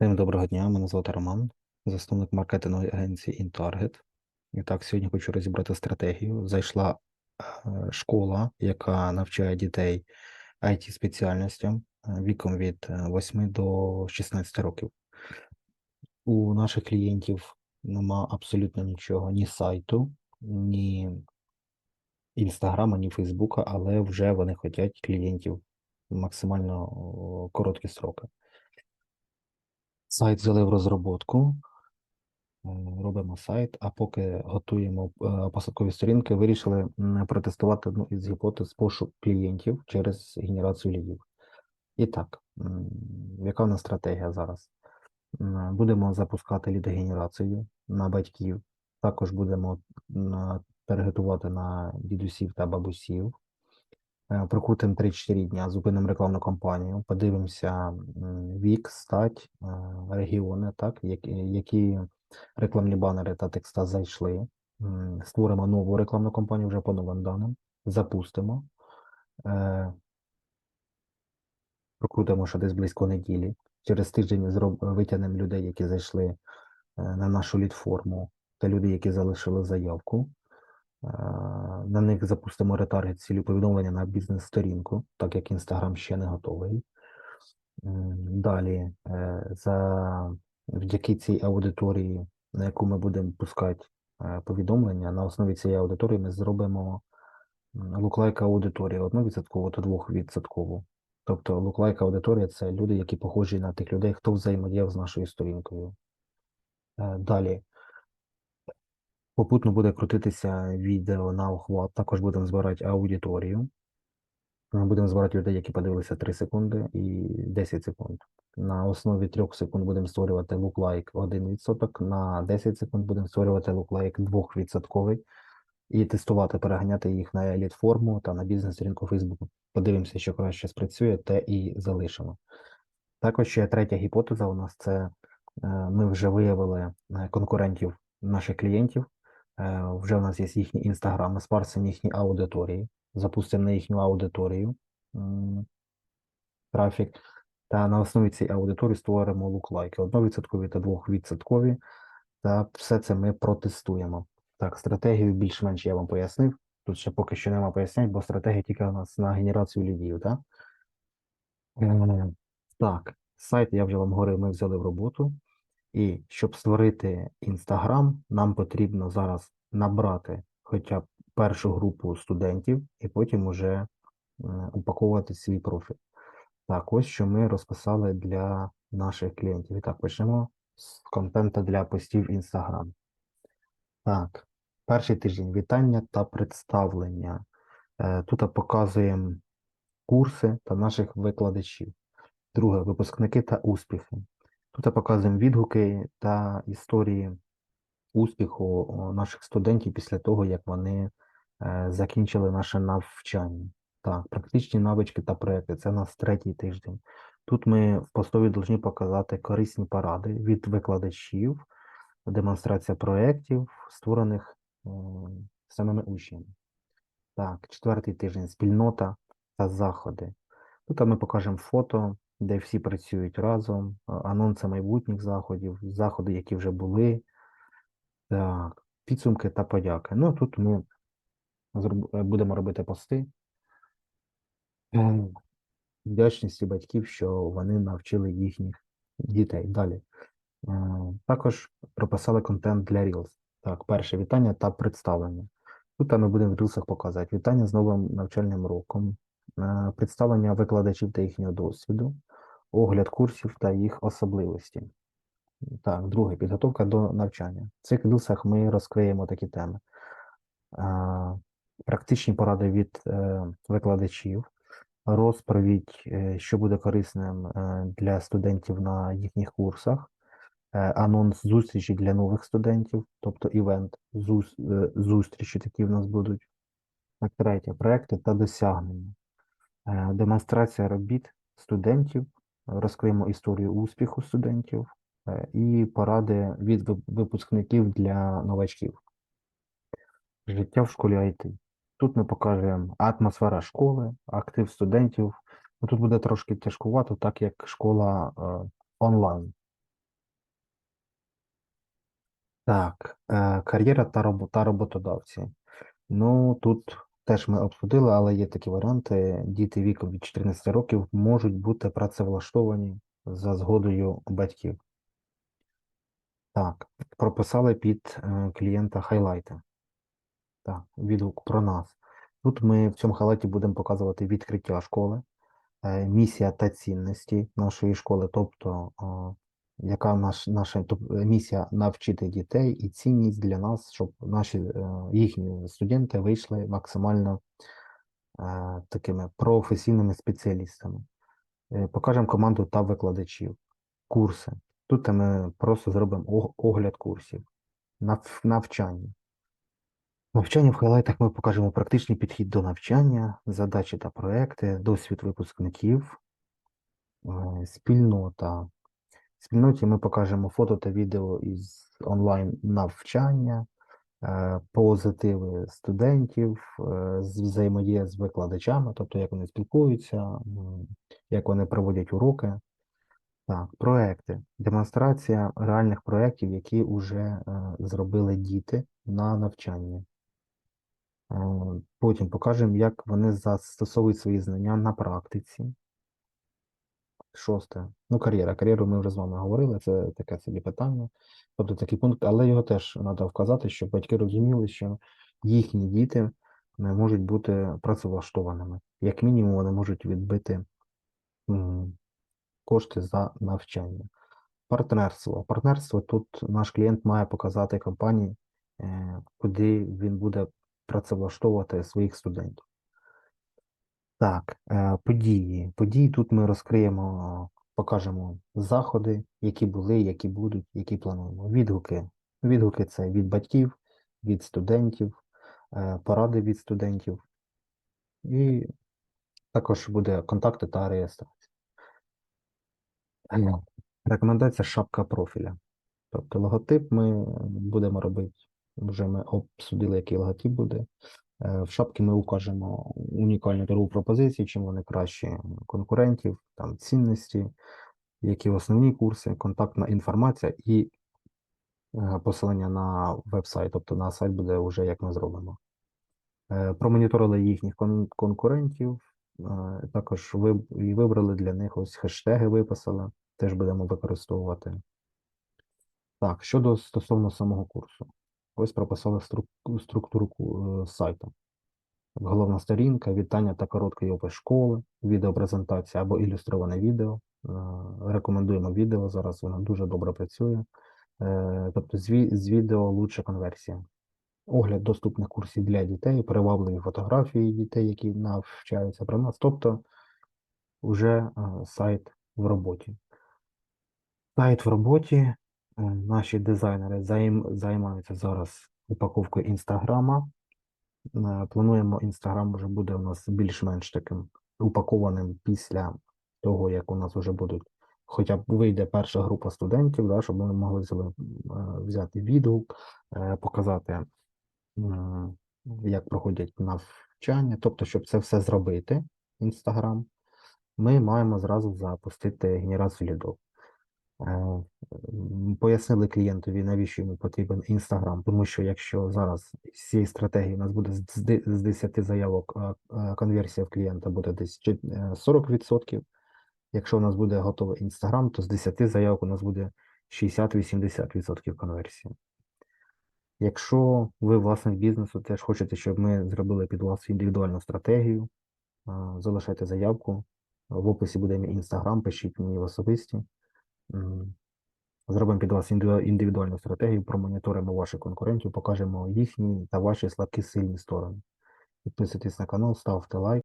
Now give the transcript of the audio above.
Всім доброго дня, мене звати Роман, засновник маркетингової агенції InTarget. І так, сьогодні хочу розібрати стратегію. Зайшла е, школа, яка навчає дітей it спеціальностям е, віком від е, 8 до 16 років. У наших клієнтів нема абсолютно нічого, ні сайту, ні інстаграма, ні Фейсбука, але вже вони хочуть клієнтів максимально короткі строки. Сайт взяли в розробку, е, робимо сайт, а поки готуємо е, посадкові сторінки, вирішили протестувати одну із гіпотез пошук клієнтів через генерацію лідів. І так, яка в нас стратегія зараз? Будемо запускати лідогенерацію на батьків, також будемо м, таргетувати на дідусів та бабусів. Е, Прокрутимо 3-4 дня, зупинимо рекламну кампанію, подивимося вік, стать, е, регіони, так, які, рекламні банери та текста зайшли. Створимо нову рекламну кампанію вже по новим даним, запустимо. Е, Прокрутимо ще десь близько неділі. Через тиждень витягнемо людей, які зайшли на нашу лід-форму, та люди, які залишили заявку. Е, На них запустимо ретаргет цілі повідомлення на бізнес-сторінку, так як Інстаграм ще не готовий. Далі, е, завдяки цій аудиторії, на яку ми будемо пускати е, повідомлення, на основі цієї аудиторії ми зробимо луклайк аудиторію 1% та 2%. Тобто луклайк аудиторія це люди, які похожі на тих людей, хто взаємодіяв з нашою сторінкою. Далі. Попутно буде крутитися відео на охват, також будемо збирати аудиторію. Будемо збирати людей, які подивилися 3 секунди і 10 секунд. На основі 3 секунд будемо створювати луклайк 1%, на 10 секунд будемо створювати луклайк 2% і тестувати, переганяти їх на еліт-форму та на бізнес-сторінку Фейсбуку. Подивимося, що краще спрацює, те і залишимо. Також ще третя гіпотеза у нас це е, ми вже виявили е, конкурентів наших клієнтів. Е, Вже у нас є їхні інстаграми, спарсимо їхні аудиторії, запустимо на їхню аудиторію трафік. Та на основі цієї аудиторії створимо луклайки 1% та 2%. Та все це ми протестуємо. Так, стратегію більш-менш я вам пояснив. Тут ще поки що нема пояснень, бо стратегія тільки у нас на генерацію лідів, так? Е, Так, сайт я вже вам говорив, ми взяли в роботу. І щоб створити Інстаграм, нам потрібно зараз набрати хоча б першу групу студентів і потім уже е, упаковувати свій профіль. Так, ось що ми розписали для наших клієнтів. І так, почнемо з контенту для постів Інстаграм. Так, перший тиждень вітання та представлення. Е, Тут показуємо курси та наших викладачів. Друге, випускники та успіхи. Тут показуємо відгуки та історії успіху наших студентів після того, як вони е, закінчили наше навчання. Так, практичні навички та проекти. Це у нас третій тиждень. Тут ми в постові повинні показати корисні поради від викладачів, демонстрація проєктів, створених самими учнями. Так, четвертий тиждень спільнота та заходи. Тут ми покажемо фото, де всі працюють разом, анонси майбутніх заходів, заходи, які вже були. Так, підсумки та подяки. Ну, тут ми будемо робити пости. Ем, Вдячності батьків, що вони навчили їхніх дітей. Далі. Е, Також прописали контент для Reels. Так, перше вітання та представлення. Тут ми будемо в Reels показувати вітання з новим навчальним роком, представлення викладачів та їхнього досвіду, огляд курсів та їх особливості. Так, друге, підготовка до навчання. В цих рілсах ми розкриємо такі теми. Практичні поради від е, викладачів, розповідь, е, що буде корисним е, для студентів на їхніх курсах, е, анонс зустрічі для нових студентів, тобто івент, е, зустрічі такі в нас будуть. Так, третє, проекти та досягнення. Е, Демонстрація робіт студентів, розкриємо історію успіху студентів е, і поради від випускників для новачків. Життя в школі IT. Тут ми покажемо атмосфера школи, актив студентів. Ну, Тут буде трошки тяжкувато, так як школа е, онлайн. Так, кар'єра та роботодавці. Ну, тут теж ми обсудили, але є такі варіанти. Діти віком від 14 років можуть бути працевлаштовані за згодою батьків. Так, прописали під е, клієнта хайлайти. Так, відгук про нас. Тут ми в цьому хайлайті будемо показувати відкриття школи, е, місія та цінності нашої школи, тобто яка наш, наша е, місія навчити дітей і цінність для нас, щоб наші е, їхні студенти вийшли максимально е, такими професійними спеціалістами. Покажемо команду та викладачів, курси. Тут ми просто зробимо огляд курсів, нав- навчання. Навчання в хайлайтах ми покажемо практичний підхід до навчання, задачі та проекти, досвід випускників, спільнота. Спільноті ми покажемо фото та відео із онлайн навчання, е, позитиви студентів, е, взаємодія з викладачами, тобто як вони спілкуються, як вони проводять уроки. Так, проекти. Демонстрація реальних проєктів, які вже е, зробили діти на навчанні. Потім покажемо, як вони застосовують свої знання на практиці. Шосте. Ну, кар'єра. Кар'єру ми вже з вами говорили, це таке собі питання. Тобто такий пункт, але його теж треба вказати, щоб батьки розуміли, що їхні діти не можуть бути працевлаштованими. Як мінімум, вони можуть відбити кошти за навчання. Партнерство. Партнерство тут наш клієнт має показати компанії, е, куди він буде працевлаштовувати своїх студентів. Так, е, події. Події тут ми розкриємо, покажемо заходи, які були, які будуть, які плануємо. Відгуки. Відгуки це від батьків, від студентів, е, поради від студентів. І також буде контакти та реєстрація. Е, Рекомендація шапка профіля. Тобто логотип ми будемо робити. Вже ми обсудили, який логотип буде. Е, В шапці ми укажемо унікальну торгову пропозицію, чим вони кращі конкурентів, там цінності, які основні курси, контактна інформація і е, посилання на веб-сайт, тобто на сайт буде вже як ми зробимо. Е, Промоніторили їхніх кон- конкурентів, також і вибрали для них ось хештеги виписали, теж будемо використовувати. Так, щодо стосовно самого курсу. Ось прописали стру- структуру е, сайту. Головна сторінка, вітання та короткий опис школи, відеопрезентація або ілюстроване відео. Е, Рекомендуємо відео, зараз воно дуже добре працює. Е, Тобто з, відео лучша конверсія. Огляд доступних курсів для дітей, привабливі фотографії дітей, які навчаються про нас. Тобто вже сайт в роботі. Сайт в роботі. Е, Наші дизайнери займ- займаються зараз упаковкою інстаграма. Е, Плануємо, інстаграм вже буде у нас більш-менш таким упакованим після того, як у нас вже будуть, хоча б вийде перша група студентів, да, щоб ми могли взяли, е, взяти відгук, показати, як проходять навчання. Тобто, щоб це все зробити, інстаграм, ми маємо зразу запустити генерацію лідов. Е, Пояснили клієнтові, навіщо йому потрібен Інстаграм, тому що якщо зараз з цієї стратегії у нас буде з з де- з 10 заявок, конверсія в клієнта буде десь е, 40%. Якщо у нас буде готовий Інстаграм, то з 10 заявок у нас буде 60-80% конверсії. Якщо ви власник бізнесу, теж хочете, щоб ми зробили під вас індивідуальну стратегію, залишайте заявку. В описі буде мій інстаграм, пишіть мені в особисті. Зробимо під вас індивідуальну стратегію, промоніторимо ваших конкурентів, покажемо їхні та ваші слабкі сильні сторони. Підписуйтесь на канал, ставте лайк.